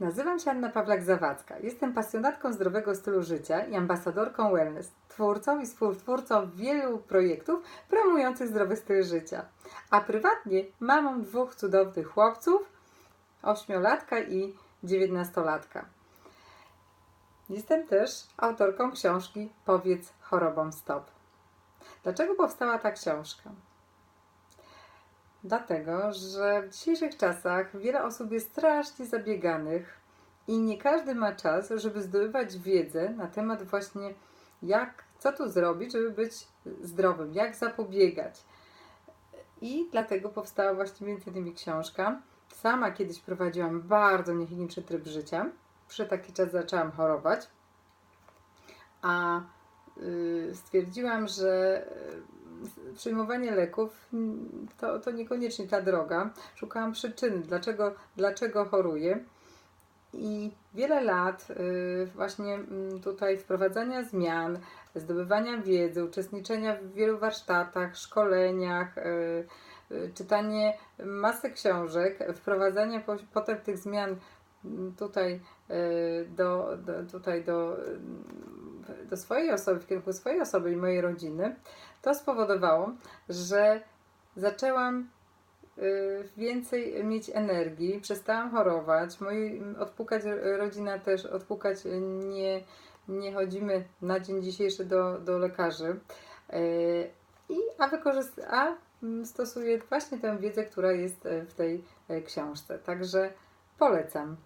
Nazywam się Anna Pawlak-Zawadzka. Jestem pasjonatką zdrowego stylu życia i ambasadorką wellness, twórcą i współtwórcą wielu projektów promujących zdrowy styl życia. A prywatnie mamą dwóch cudownych chłopców, ośmiolatka i dziewiętnastolatka. Jestem też autorką książki Powiedz chorobom stop. Dlaczego powstała ta książka? Dlatego, że w dzisiejszych czasach wiele osób jest strasznie zabieganych i nie każdy ma czas, żeby zdobywać wiedzę na temat właśnie jak, co tu zrobić, żeby być zdrowym, jak zapobiegać. I dlatego powstała właśnie między innymi książka. Sama kiedyś prowadziłam bardzo niehigieniczny tryb życia. Przy taki czas zaczęłam chorować, a y, stwierdziłam, że przyjmowanie leków mm, to, to niekoniecznie ta droga. Szukałam przyczyny, dlaczego, dlaczego choruję. I wiele lat y, właśnie mm, tutaj wprowadzania zmian, zdobywania wiedzy, uczestniczenia w wielu warsztatach, szkoleniach, y, y, czytanie masy książek, wprowadzanie po- potem tych zmian mm, tutaj do, do, tutaj do, do swojej osoby, w kierunku swojej osoby i mojej rodziny, to spowodowało, że zaczęłam y, więcej mieć energii, przestałam chorować, moi, odpukać rodzina też, odpukać nie, nie chodzimy na dzień dzisiejszy do, do lekarzy, y, i, a, a stosuję właśnie tę wiedzę, która jest y, w tej książce. Także polecam.